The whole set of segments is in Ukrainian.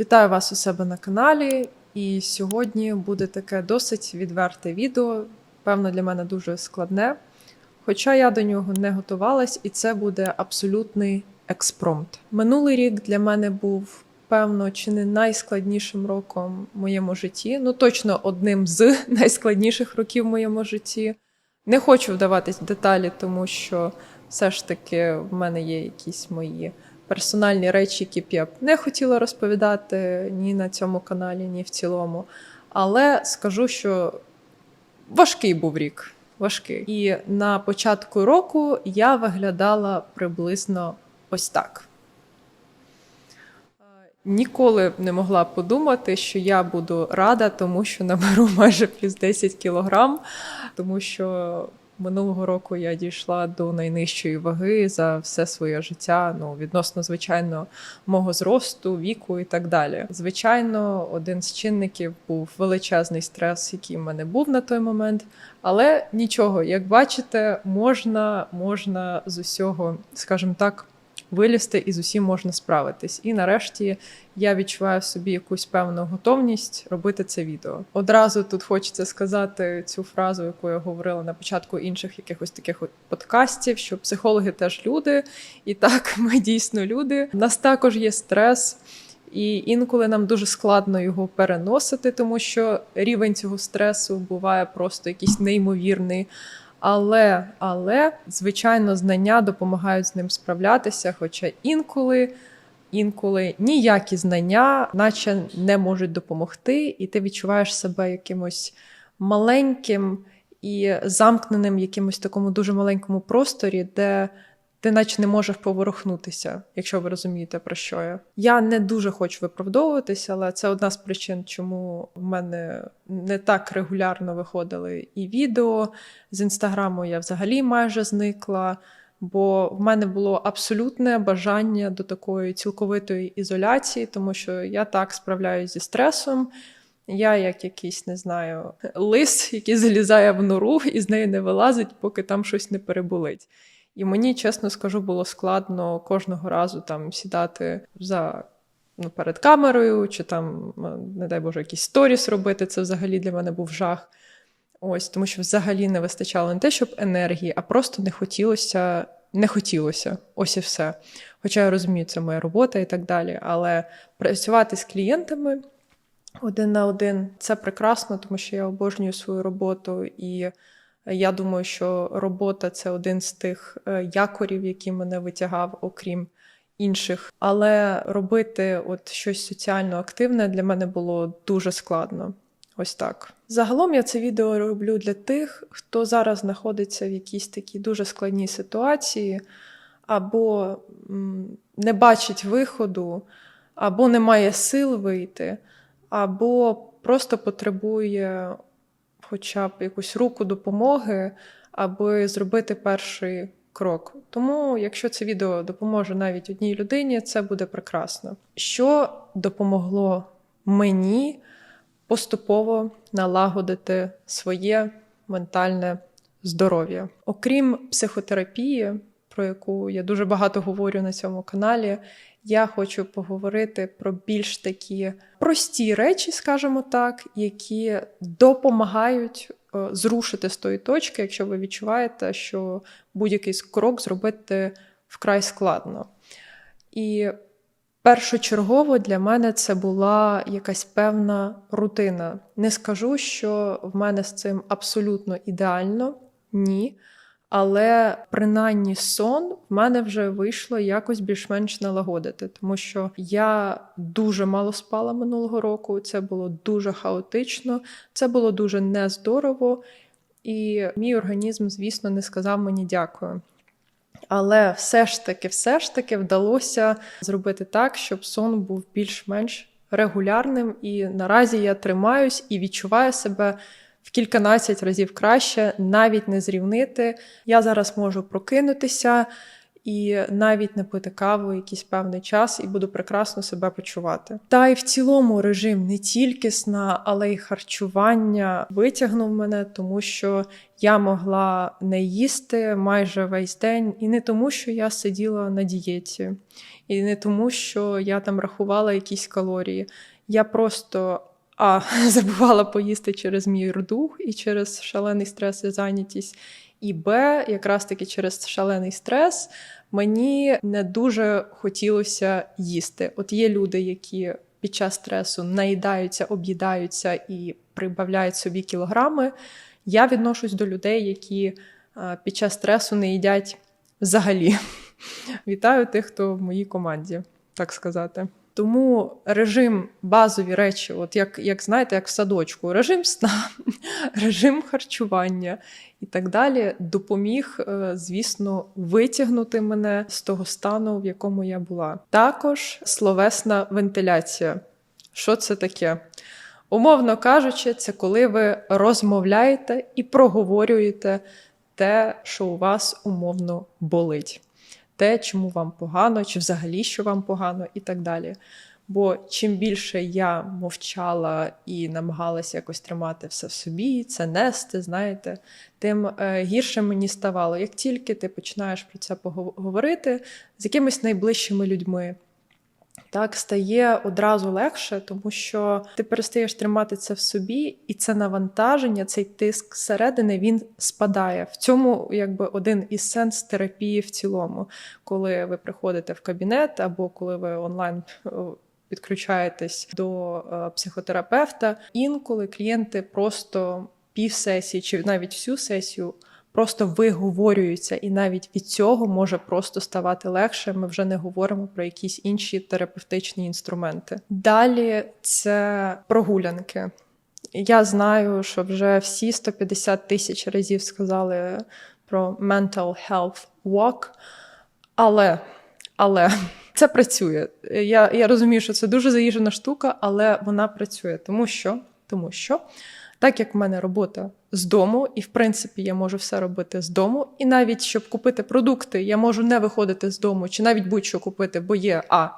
Вітаю вас у себе на каналі. І сьогодні буде таке досить відверте відео. Певно, для мене дуже складне. Хоча я до нього не готувалась, і це буде абсолютний експромт. Минулий рік для мене був, певно, чи не найскладнішим роком в моєму житті. Ну, точно одним з найскладніших років в моєму житті. Не хочу вдаватись в деталі, тому що все ж таки в мене є якісь мої персональні речі, які б я б не хотіла розповідати ні на цьому каналі, ні в цілому. Але скажу, що важкий був рік. Важкий. І на початку року я виглядала приблизно ось так. Ніколи б не могла подумати, що я буду рада, тому що наберу майже плюс 10 кілограм, тому що минулого року я дійшла до найнижчої ваги за все своє життя. Ну, відносно, звичайно, мого зросту, віку і так далі. Звичайно, один з чинників був величезний стрес, який в мене був на той момент. Але нічого, як бачите, можна, можна з усього, скажімо так, вилізти і з усім можна справитись. І нарешті я відчуваю в собі якусь певну готовність робити це відео. Одразу тут хочеться сказати цю фразу, яку я говорила на початку інших якихось таких подкастів, що психологи теж люди, і так ми дійсно люди. У нас також є стрес. І інколи нам дуже складно його переносити, тому що рівень цього стресу буває просто якийсь неймовірний. Але, але, звичайно, знання допомагають з ним справлятися. Хоча інколи, інколи ніякі знання, наче не можуть допомогти, і ти відчуваєш себе якимось маленьким і замкненим в такому дуже маленькому просторі, де ти наче не можеш поворухнутися, якщо ви розумієте, про що я. Я не дуже хочу виправдовуватися, але це одна з причин, чому в мене не так регулярно виходили і відео. З інстаграму я взагалі майже зникла, бо в мене було абсолютне бажання до такої цілковитої ізоляції, тому що я так справляюся зі стресом. Я як якийсь, не знаю, лис, який залізає в нору і з неї не вилазить, поки там щось не переболить. І мені, чесно скажу, було складно кожного разу там сідати за ну, перед камерою, чи там, не дай Боже, якийсь сторіс робити. Це взагалі для мене був жах. Ось, тому що взагалі не вистачало не те, щоб енергії, а просто не хотілося, не хотілося. Ось і все. Хоча я розумію, це моя робота і так далі. Але працювати з клієнтами один на один це прекрасно, тому що я обожнюю свою роботу і. Я думаю, що робота це один з тих е, якорів, які мене витягав, окрім інших. Але робити от щось соціально активне для мене було дуже складно. Ось так. Загалом я це відео роблю для тих, хто зараз знаходиться в якійсь такій дуже складній ситуації, або не бачить виходу, або не має сил вийти, або просто потребує хоча б якусь руку допомоги, аби зробити перший крок. Тому, якщо це відео допоможе навіть одній людині, це буде прекрасно. Що допомогло мені поступово налагодити своє ментальне здоров'я? Окрім психотерапії, про яку я дуже багато говорю на цьому каналі. Я хочу поговорити про більш такі прості речі, скажімо так, які допомагають е, зрушити з тої точки, якщо ви відчуваєте, що будь-який крок зробити вкрай складно. І першочергово для мене це була якась певна рутина. Не скажу, що в мене з цим абсолютно ідеально, ні. Але принаймні сон в мене вже вийшло якось більш-менш налагодити, тому що я дуже мало спала минулого року. Це було дуже хаотично, це було дуже нездорово, і мій організм, звісно, не сказав мені дякую. Але все ж таки, все ж таки вдалося зробити так, щоб сон був більш-менш регулярним. І наразі я тримаюсь і відчуваю себе в кільканадцять разів краще, навіть не зрівнити. Я зараз можу прокинутися і навіть не пити каву якийсь певний час, і буду прекрасно себе почувати. Та й в цілому режим не тільки сна, але й харчування витягнув мене, тому що я могла не їсти майже весь день, і не тому, що я сиділа на дієті, і не тому, що я там рахувала якісь калорії. Я просто а забувала поїсти через мій рдух і через шалений стрес і зайнятість. І Б, якраз таки через шалений стрес, мені не дуже хотілося їсти. От є люди, які під час стресу наїдаються, об'їдаються і прибавляють собі кілограми. Я відношусь до людей, які під час стресу не їдять взагалі. Вітаю тих, хто в моїй команді, так сказати. Тому режим базові речі, от як як знаєте, як в садочку, режим сна, режим харчування і так далі, допоміг, е, звісно, витягнути мене з того стану, в якому я була. Також словесна вентиляція. Що це таке? Умовно кажучи, це коли ви розмовляєте і проговорюєте те, що у вас умовно болить те, чому вам погано, чи взагалі що вам погано, і так далі. Бо чим більше я мовчала і намагалася якось тримати все в собі, це нести, знаєте, тим е, гірше мені ставало. Як тільки ти починаєш про це поговорити з якимись найближчими людьми, так стає одразу легше, тому що ти перестаєш тримати це в собі, і це навантаження, цей тиск зсередини він спадає. В цьому якби один із сенс терапії в цілому, коли ви приходите в кабінет або коли ви онлайн. Е, підключаєтесь до е, психотерапевта. Інколи клієнти просто пів сесії чи навіть всю сесію просто виговорюються, і навіть від цього може просто ставати легше. Ми вже не говоримо про якісь інші терапевтичні інструменти. Далі це прогулянки. Я знаю, що вже всі 150 тисяч разів сказали про mental health walk, але але це працює. Я я розумію, що це дуже заїжджена штука, але вона працює, тому що, тому що так як в мене робота з дому, і в принципі я можу все робити з дому. І навіть щоб купити продукти, я можу не виходити з дому, чи навіть будь-що купити, бо є А.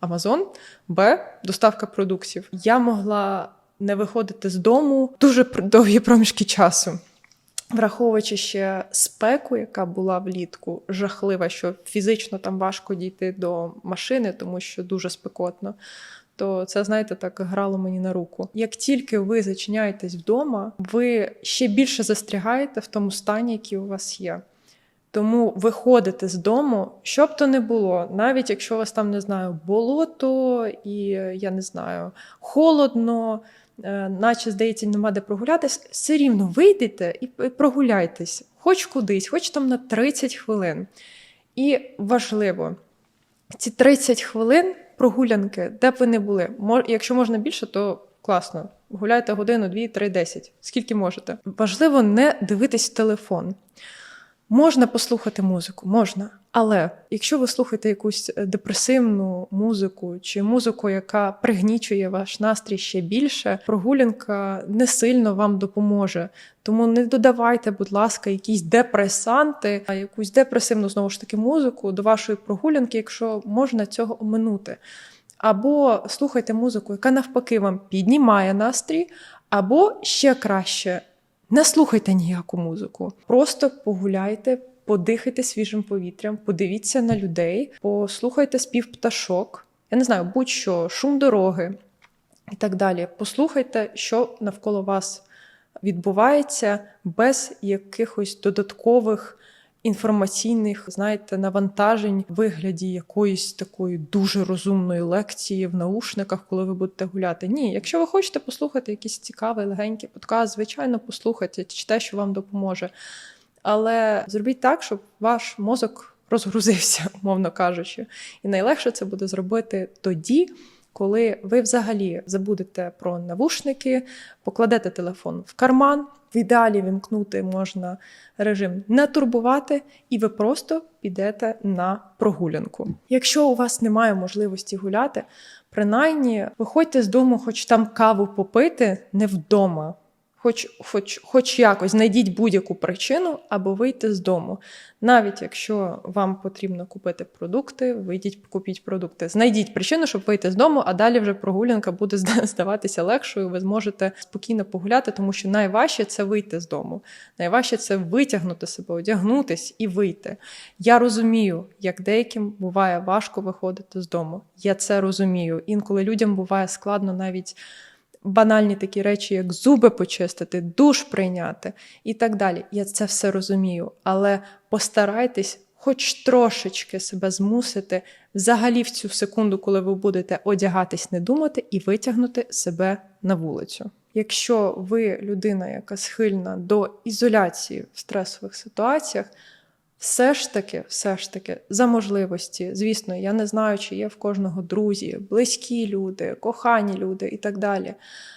Амазон, Б. Доставка продуктів. Я могла не виходити з дому дуже довгі проміжки часу. Враховуючи ще спеку, яка була влітку, жахлива, що фізично там важко дійти до машини, тому що дуже спекотно то це, знаєте, так грало мені на руку. Як тільки ви зачиняєтесь вдома, ви ще більше застрягаєте в тому стані, який у вас є. Тому виходите з дому, що б то не було, навіть якщо у вас там не знаю, болото і я не знаю, холодно, е, наче здається, нема де прогулятись, все рівно вийдете і прогуляйтесь, хоч кудись, хоч там на 30 хвилин. І важливо, ці 30 хвилин прогулянки, де б ви не були. Якщо можна більше, то класно. Гуляйте годину, дві, три, десять. Скільки можете. Важливо не дивитись телефон. Можна послухати музику, можна. Але якщо ви слухаєте якусь е, депресивну музику чи музику, яка пригнічує ваш настрій ще більше, прогулянка не сильно вам допоможе. Тому не додавайте, будь ласка, якісь депресанти, а якусь депресивну знову ж таки музику до вашої прогулянки, якщо можна цього оминути. Або слухайте музику, яка навпаки вам піднімає настрій, або ще краще. Не слухайте ніяку музику, просто погуляйте, подихайте свіжим повітрям, подивіться на людей, послухайте спів пташок. Я не знаю, будь-що, шум дороги і так далі. Послухайте, що навколо вас відбувається без якихось додаткових інформаційних, знаєте, навантажень в вигляді якоїсь такої дуже розумної лекції в наушниках, коли ви будете гуляти. Ні, якщо ви хочете послухати якийсь цікавий легенький подкаст, звичайно, послухайте чи те, що вам допоможе. Але зробіть так, щоб ваш мозок розгрузився, умовно кажучи. І найлегше це буде зробити тоді, коли ви взагалі забудете про навушники, покладете телефон в карман. В ідеалі вімкнути можна режим не турбувати, і ви просто підете на прогулянку. Якщо у вас немає можливості гуляти, принаймні виходьте з дому, хоч там каву попити не вдома Хоч, хоч, хоч якось знайдіть будь-яку причину або вийти з дому. Навіть якщо вам потрібно купити продукти, вийдіть, купіть продукти. Знайдіть причину, щоб вийти з дому, а далі вже прогулянка буде здаватися легшою. Ви зможете спокійно погуляти, тому що найважче це вийти з дому. Найважче це витягнути себе, одягнутись і вийти. Я розумію, як деяким буває важко виходити з дому. Я це розумію. Інколи людям буває складно навіть банальні такі речі, як зуби почистити, душ прийняти і так далі. Я це все розумію. Але постарайтесь хоч трошечки себе змусити взагалі в цю секунду, коли ви будете одягатись, не думати і витягнути себе на вулицю. Якщо ви людина, яка схильна до ізоляції в стресових ситуаціях, все ж таки, все ж таки, за можливості, звісно, я не знаю, чи є в кожного друзі, близькі люди, кохані люди і так далі.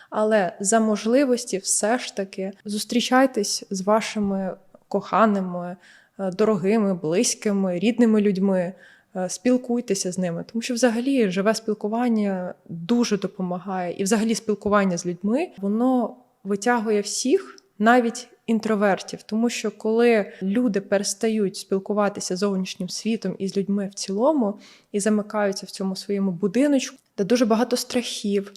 Але за можливості, все ж таки, зустрічайтесь з вашими коханими, е, дорогими, близькими, рідними людьми. е, Спілкуйтеся з ними, тому що взагалі живе спілкування дуже допомагає, і взагалі спілкування з людьми воно витягує всіх, навіть інтровертів, тому що коли люди перестають спілкуватися з зовнішнім світом і з людьми в цілому, і замикаються в цьому своєму будиночку, де дуже багато страхів,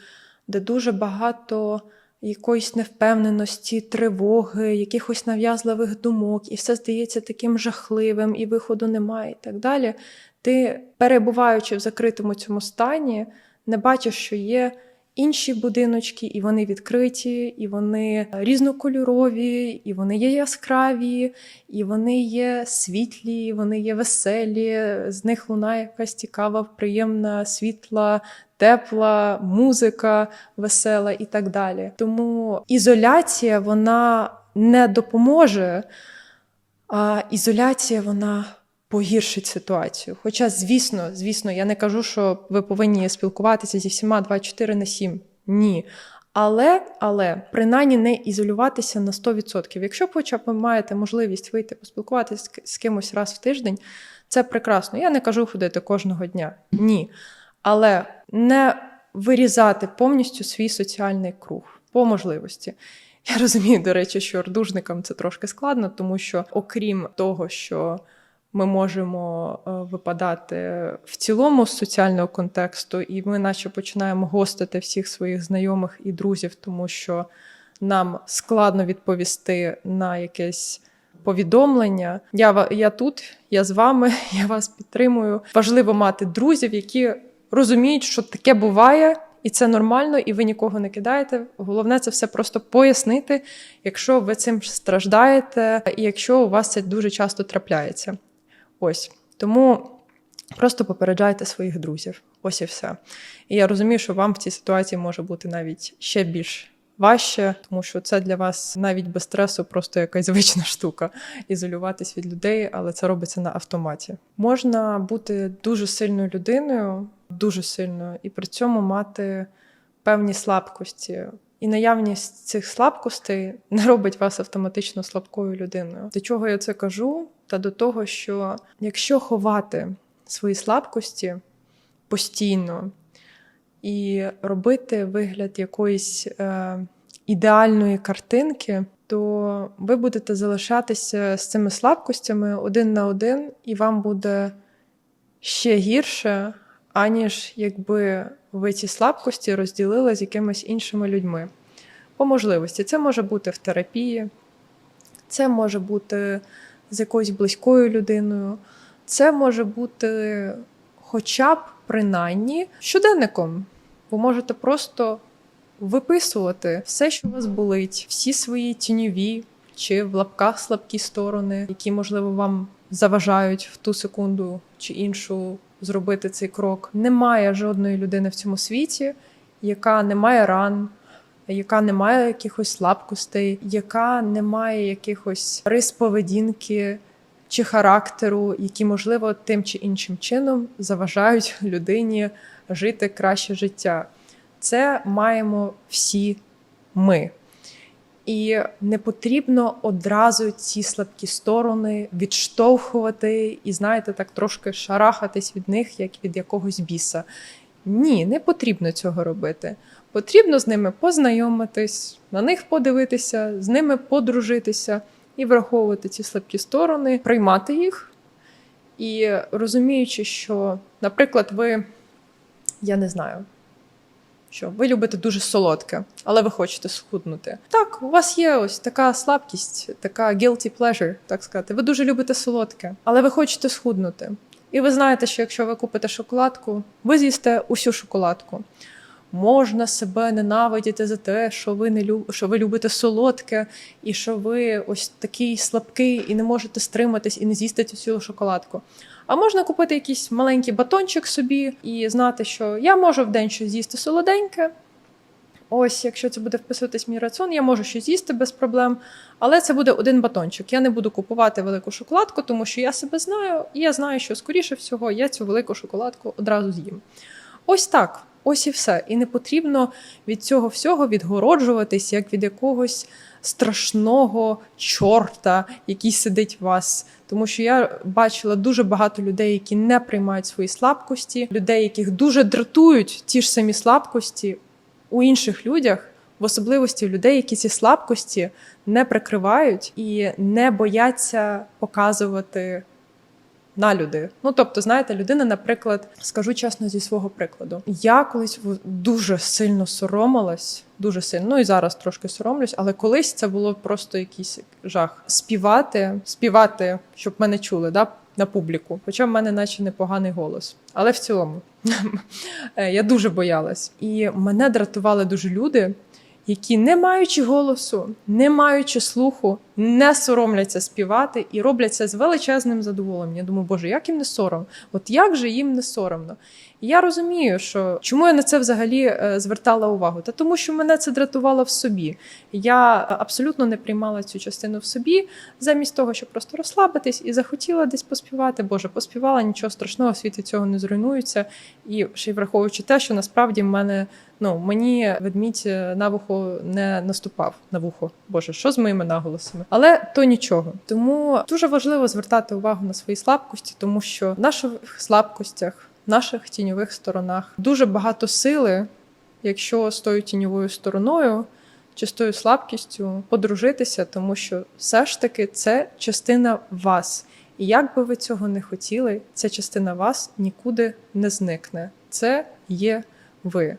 де дуже багато якоїсь невпевненості, тривоги, якихось нав'язливих думок, і все здається таким жахливим, і виходу немає, і так далі. Ти, перебуваючи в закритому цьому стані, не бачиш, що є інші будиночки, і вони відкриті, і вони різнокольорові, і вони є яскраві, і вони є світлі, і вони є веселі. З них лунає якась цікава, приємна, світла, тепла, музика весела і так далі. Тому ізоляція вона не допоможе, а ізоляція вона погіршить ситуацію. Хоча, звісно, звісно, я не кажу, що ви повинні спілкуватися зі всіма 24 на 7. Ні. Але, але принаймні не ізолюватися на 100%. Якщо хоча б ви маєте можливість вийти поспілкуватися з- кимось раз в тиждень, це прекрасно. Я не кажу ходити кожного дня. Ні. Але не вирізати повністю свій соціальний круг по можливості. Я розумію, до речі, що ордужникам це трошки складно, тому що, окрім того, що ми можемо е, випадати в цілому з соціального контексту, і ми, наче, починаємо гостити всіх своїх знайомих і друзів, тому що нам складно відповісти на якесь повідомлення. Я, я тут, я з вами, я вас підтримую. Важливо мати друзів, які розуміють, що таке буває. І це нормально, і ви нікого не кидаєте. Головне це все просто пояснити, якщо ви цим страждаєте, і якщо у вас це дуже часто трапляється. Ось тому просто попереджайте своїх друзів. Ось і все. І я розумію, що вам в цій ситуації може бути навіть ще більш важче, тому що це для вас навіть без стресу просто якась звична штука ізолюватись від людей, але це робиться на автоматі. Можна бути дуже сильною людиною, дуже сильною, і при цьому мати певні слабкості. І наявність цих слабкостей не робить вас автоматично слабкою людиною. До чого я це кажу? Та до того, що якщо ховати свої слабкості постійно і робити вигляд якоїсь е, ідеальної картинки, то ви будете залишатися з цими слабкостями один на один, і вам буде ще гірше, аніж якби ви ці слабкості розділили з якимись іншими людьми. По можливості, це може бути в терапії, це може бути з якоюсь близькою людиною, це може бути хоча б принаймні щоденником. Ви можете просто виписувати все, що вас болить, всі свої тіньові чи в лапках слабкі сторони, які, можливо, вам заважають в ту секунду чи іншу зробити цей крок. Немає жодної людини в цьому світі, яка не має ран, яка не має якихось слабкостей, яка не має якихось рис поведінки чи характеру, які, можливо, тим чи іншим чином заважають людині жити краще життя. Це маємо всі ми. І не потрібно одразу ці слабкі сторони відштовхувати і, знаєте, так трошки шарахатись від них, як від якогось біса. Ні, не потрібно цього робити. Потрібно з ними познайомитись, на них подивитися, з ними подружитися і враховувати ці слабкі сторони, приймати їх. І розуміючи, що, наприклад, ви, я не знаю, що ви любите дуже солодке, але ви хочете схуднути. Так, у вас є ось така слабкість, така guilty pleasure, так сказати. Ви дуже любите солодке, але ви хочете схуднути. І ви знаєте, що якщо ви купите шоколадку, ви з'їсте усю шоколадку. Можна себе ненавидіти за те, що ви не люб... що ви любите солодке, і що ви ось такий слабкий і не можете стриматись і не з'їсти цю шоколадку. А можна купити якийсь маленький батончик собі і знати, що я можу в день щось з'їсти солоденьке. Ось, якщо це буде вписуватись в мій раціон, я можу щось з'їсти без проблем, але це буде один батончик. Я не буду купувати велику шоколадку, тому що я себе знаю, і я знаю, що скоріше всього я цю велику шоколадку одразу з'їм. Ось так, ось і все. І не потрібно від цього всього відгороджуватись, як від якогось страшного чорта, який сидить в вас. Тому що я бачила дуже багато людей, які не приймають свої слабкості, людей, яких дуже дратують ті ж самі слабкості у інших людях, в особливості людей, які ці слабкості не прикривають і не бояться показувати на люди. Ну тобто, знаєте, людина, наприклад, скажу чесно зі свого прикладу. Я колись дуже сильно соромилась, дуже сильно, ну і зараз трошки соромлюсь, але колись це було просто якийсь жах. Співати, співати, щоб мене чули, да, на публіку. Хоча в мене наче непоганий голос. Але в цілому Е, я дуже боялась. І мене дратували дуже люди, які, не маючи голосу, не маючи слуху, не соромляться співати і роблять це з величезним задоволенням. Я думаю, боже, як їм не сором? От як же їм не соромно? Я розумію, що чому я на це взагалі е, звертала увагу? Та тому, що мене це дратувало в собі. Я е, абсолютно не приймала цю частину в собі, замість того, щоб просто розслабитись і захотіла десь поспівати. Боже, поспівала, нічого страшного, світ від цього не зруйнується. І ще й враховуючи те, що насправді в мене ну мені ведмідь е, на вухо не наступав на вухо. Боже, що з моїми наголосами? Але то нічого. Тому дуже важливо звертати увагу на свої слабкості, тому що в наших слабкостях, наших тіньових сторонах дуже багато сили, якщо з тою тіньовою стороною. Чи з тою слабкістю подружитися, тому що все ж таки це частина вас. І як би ви цього не хотіли, ця частина вас нікуди не зникне. Це є ви.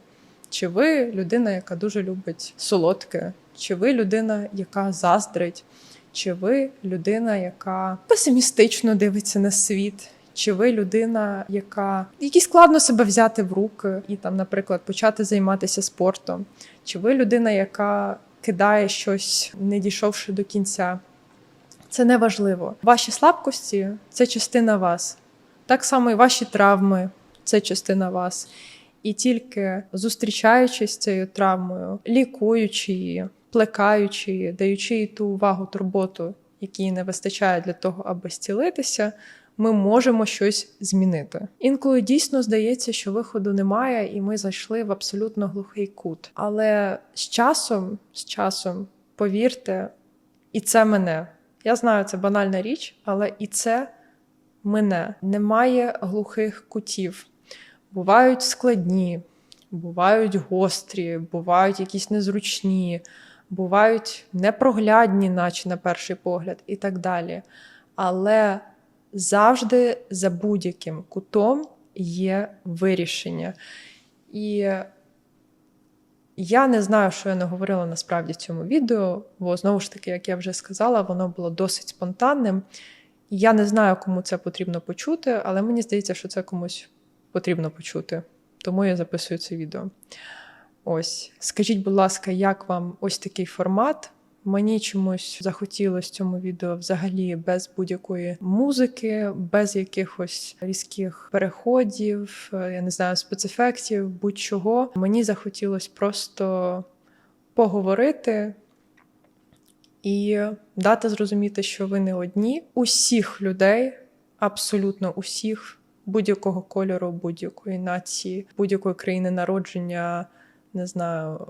Чи ви людина, яка дуже любить солодке, чи ви людина, яка заздрить, чи ви людина, яка песимістично дивиться на світ, чи ви людина, яка якій складно себе взяти в руки і там, наприклад, почати займатися спортом, чи ви людина, яка кидає щось, не дійшовши до кінця. Це не важливо. Ваші слабкості це частина вас. Так само і ваші травми це частина вас. І тільки зустрічаючись з цією травмою, лікуючи її, плекаючи її, даючи їй ту увагу, турботу, якій не вистачає для того, аби зцілитися, ми можемо щось змінити. Інколи дійсно здається, що виходу немає, і ми зайшли в абсолютно глухий кут. Але з часом, з часом, повірте, і це мене. Я знаю, це банальна річ, але і це мене. Немає глухих кутів. Бувають складні, бувають гострі, бувають якісь незручні, бувають непроглядні, наче на перший погляд, і так далі. Але завжди за будь-яким кутом є вирішення. І я не знаю, що я не говорила насправді в цьому відео, бо знову ж таки, як я вже сказала, воно було досить спонтанним. Я не знаю, кому це потрібно почути, але мені здається, що це комусь потрібно почути. Тому я записую це відео. Ось, скажіть, будь ласка, як вам ось такий формат? Мені чомусь захотілося цьому відео взагалі без будь-якої музики, без якихось різких переходів, е, я не знаю, спецефектів, будь-чого. Мені захотілося просто поговорити і дати зрозуміти, що ви не одні. Усіх людей, абсолютно усіх, будь-якого кольору, будь-якої нації, будь-якої країни народження не знаю,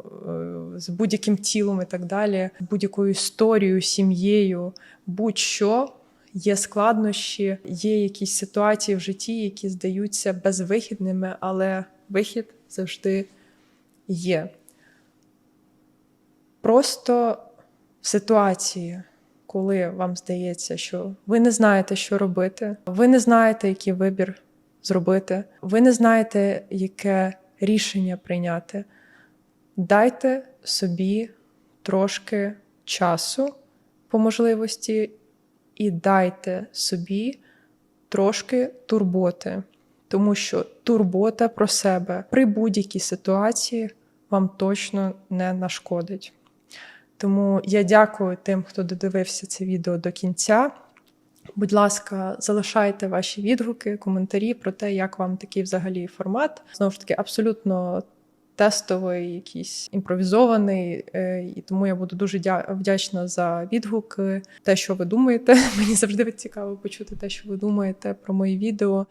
з будь-яким тілом і так далі, будь-якою історією, сім'єю, будь-що. Є складнощі, є якісь ситуації в житті, які здаються безвихідними, але вихід завжди є. Просто в ситуації, коли вам здається, що ви не знаєте, що робити, ви не знаєте, який вибір зробити, ви не знаєте, яке рішення прийняти. Дайте собі трошки часу по можливості і дайте собі трошки турботи, тому що турбота про себе при будь-якій ситуації вам точно не нашкодить. Тому я дякую тим, хто додивився це відео до кінця. Будь ласка, залишайте ваші відгуки, коментарі про те, як вам такий взагалі формат. Знову ж таки, абсолютно тестовий, якийсь імпровізований. е, І тому я буду дуже дя- вдячна за відгуки, те, що ви думаєте. Мені завжди цікаво почути те, що ви думаєте про мої відео,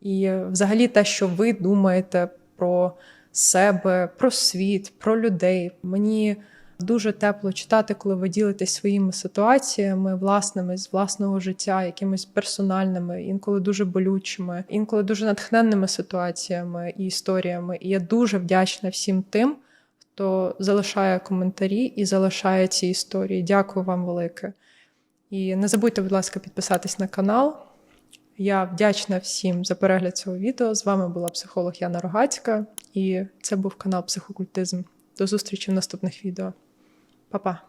і е, взагалі те, що ви думаєте про себе, про світ, про людей. Мені дуже тепло читати, коли ви ділитесь своїми ситуаціями, власними з власного життя, якимись персональними, інколи дуже болючими, інколи дуже натхненними ситуаціями і історіями. І я дуже вдячна всім тим, хто залишає коментарі і залишає ці історії. Дякую вам велике. І не забудьте, будь ласка, підписатись на канал. Я вдячна всім за перегляд цього відео. З вами була психолог Яна Рогацька, і це був канал Психокультизм. До зустрічі в наступних відео. папа.